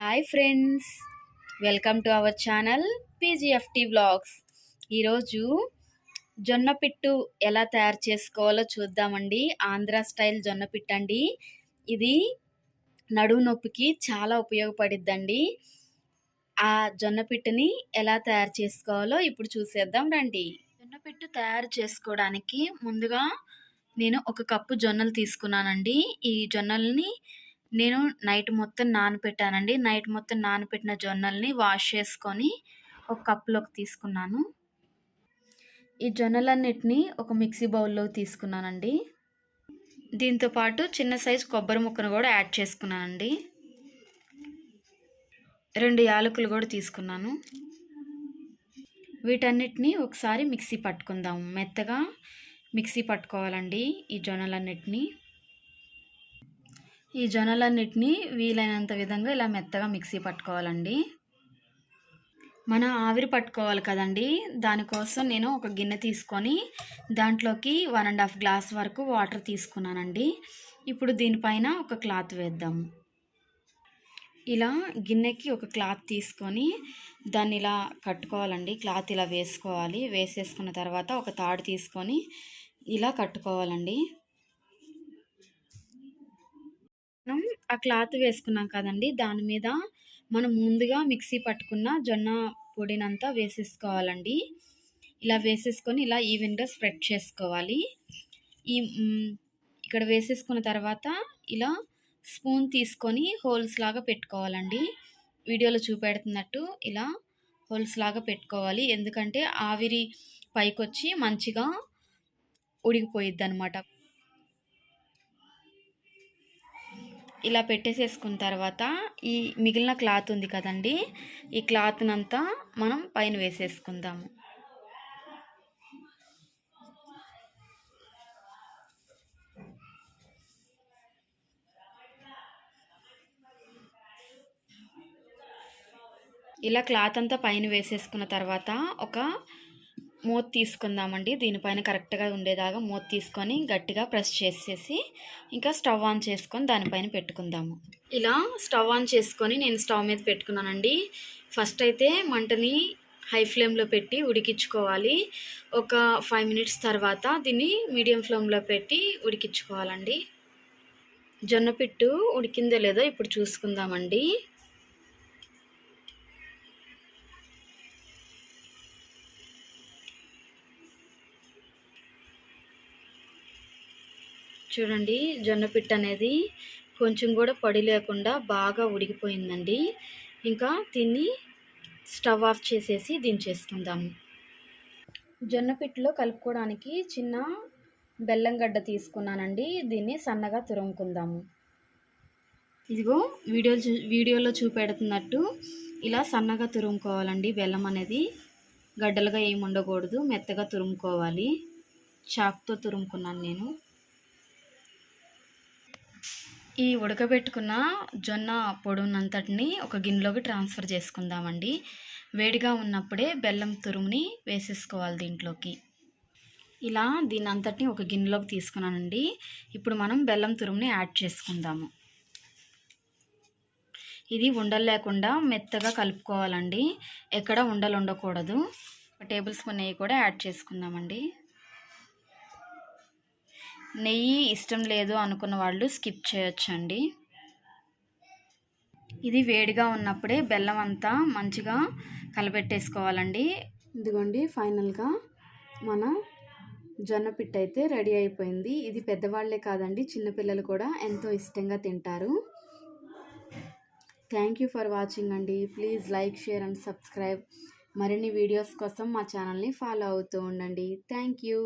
Hi friends welcome to our channel PGFT vlogs. ఈరోజు జొన్న పిట్టు ఎలా తయారు చేసుకోవాలో చూద్దామండి. ఆంధ్ర స్టైల్ జొన్న పిట్టు అండి. ఇది నడుము నొప్పికి చాలా ఉపయోగపడిద్దండి. ఆ జొన్న పిట్టుని ఎలా తయారు చేసుకోవాలో ఇప్పుడు చూసేద్దాం రండి. జొన్న పిట్టు తయారు చేసుకోవడానికి ముందుగా నేను ఒక కప్పు జొన్నలు తీసుకున్నానండి. ఈ జొన్నల్ని నేను నైట్ మొత్తం నానబెట్టానండి నైట్ మొత్తం నానబెట్టిన జొన్నల్ని వాష్ చేసుకొని ఒక కప్లోకి తీసుకున్నాను. ఈ జొన్నలన్నిటిని ఒక మిక్సీ బౌల్లో తీసుకున్నానండి. దీంతో పాటు చిన్న సైజు కొబ్బరి ముక్కను కూడా యాడ్ చేసుకున్నానండి. రెండు యాలకులు కూడా తీసుకున్నాను. వీటన్నిటిని ఒకసారి మిక్సీ పట్టుకుందాం. మెత్తగా మిక్సీ పట్టుకోవాలండి ఈ జొన్నలన్నిటిని. ఈ జొన్నలన్నిటినీ వీలైనంత విధంగా ఇలా మెత్తగా మిక్సీ పట్టుకోవాలండి. మనం ఆవిరి పట్టుకోవాలి కదండి. దానికోసం నేను ఒక గిన్నె తీసుకొని దాంట్లోకి వన్ అండ్ హాఫ్ గ్లాస్ వరకు వాటర్ తీసుకున్నానండి. ఇప్పుడు దీనిపైన ఒక క్లాత్ వేద్దాము ఇలా గిన్నెకి ఒక క్లాత్ తీసుకొని దాన్ని ఇలా కట్టుకోవాలండి. క్లాత్ ఇలా వేసుకోవాలి. వేసేసుకున్న తర్వాత ఒక తాడు తీసుకొని ఇలా కట్టుకోవాలండి. మనం ఆ క్లాత్ వేసుకున్నాం కదండి. దాని మీద మనం ముందుగా మిక్సీ పట్టుకున్న జొన్న పొడినంతా వేసేసుకోవాలండి. ఇలా వేసేసుకొని ఇలా ఈవెన్గా స్ప్రెడ్ చేసుకోవాలి. ఈ ఇక్కడ వేసేసుకున్న తర్వాత ఇలా స్పూన్ తీసుకొని హోల్స్ లాగా పెట్టుకోవాలండి. వీడియోలో చూపెడుతున్నట్టు ఇలా హోల్స్ లాగా పెట్టుకోవాలి. ఎందుకంటే ఆవిరి పైకొచ్చి మంచిగా ఉడికిపోయిద్ది అనమాట ఇలా పెట్టేసేసుకున్న తర్వాత ఈ మిగిలిన క్లాత్ ఉంది కదండి ఈ క్లాత్నంతా మనం పైన వేసేసుకుందాము. ఇలా క్లాత్ అంతా పైన వేసేసుకున్న తర్వాత ఒక మూత తీసుకుందామండి. దీనిపైన కరెక్ట్గా ఉండేదాకా మూత తీసుకొని గట్టిగా ప్రెస్ చేసేసి ఇంకా స్టవ్ ఆన్ చేసుకొని దానిపైన పెట్టుకుందాము. ఇలా స్టవ్ ఆన్ చేసుకొని నేను స్టవ్ మీద పెట్టుకున్నానండి. ఫస్ట్ అయితే మంటని హై ఫ్లేమ్లో పెట్టి ఉడికించుకోవాలి. ఒక ఫైవ్ మినిట్స్ తర్వాత దీన్ని మీడియం ఫ్లేమ్లో పెట్టి ఉడికించుకోవాలండి. జొన్న పిట్టు ఉడికిందో లేదో ఇప్పుడు చూసుకుందామండి. చూడండి జొన్న పిట్ట అనేది కొంచెం కూడా పొడి లేకుండా బాగా ఉడికిపోయిందండి. ఇంకా దీన్ని స్టవ్ ఆఫ్ చేసేసి దించేసుకుందాము జొన్న పిట్టలో కలుపుకోవడానికి చిన్న బెల్లం గడ్డ తీసుకున్నానండి. దీన్ని సన్నగా తురుముకుందాము ఇదిగో వీడియో వీడియోలో చూపెడుతున్నట్టు ఇలా సన్నగా తురుముకోవాలండి. బెల్లం అనేది గడ్డలుగా ఏమి ఉండకూడదు. మెత్తగా తురుముకోవాలి. చాక్తో తురుముకున్నాను నేను. ఈ ఉడకబెట్టుకున్న జొన్న పొడునంతటిని ఒక గిన్నెలోకి ట్రాన్స్ఫర్ చేసుకుందామండి. వేడిగా ఉన్నప్పుడే బెల్లం తురుముని వేసేసుకోవాలి దీంట్లోకి. ఇలా దీని అంతటిని ఒక గిన్నెలోకి తీసుకున్నానండి. ఇప్పుడు మనం బెల్లం తురుముని యాడ్ చేసుకుందాము. ఇది ఉండలు లేకుండా మెత్తగా కలుపుకోవాలండి. ఎక్కడ ఉండలు ఉండకూడదు. టేబుల్ స్పూన్ నెయ్యి కూడా యాడ్ చేసుకుందామండి. నెయ్యి ఇష్టం లేదు అనుకున్న వాళ్ళు స్కిప్ చేయొచ్చండి. ఇది వేడిగా ఉన్నప్పుడే బెల్లం అంతా మంచిగా కలబెట్టేసుకోవాలండి. ఇదిగోండి ఫైనల్గా మన జొన్న పిట్ట అయితే రెడీ అయిపోయింది. ఇది పెద్దవాళ్ళే కాదండి చిన్నపిల్లలు కూడా ఎంతో ఇష్టంగా తింటారు. థ్యాంక్ యూ ఫర్ వాచింగ్ అండి. Please like share and subscribe. మరిన్ని వీడియోస్ కోసం మా ఛానల్ని ఫాలో అవుతూ ఉండండి. Thank you.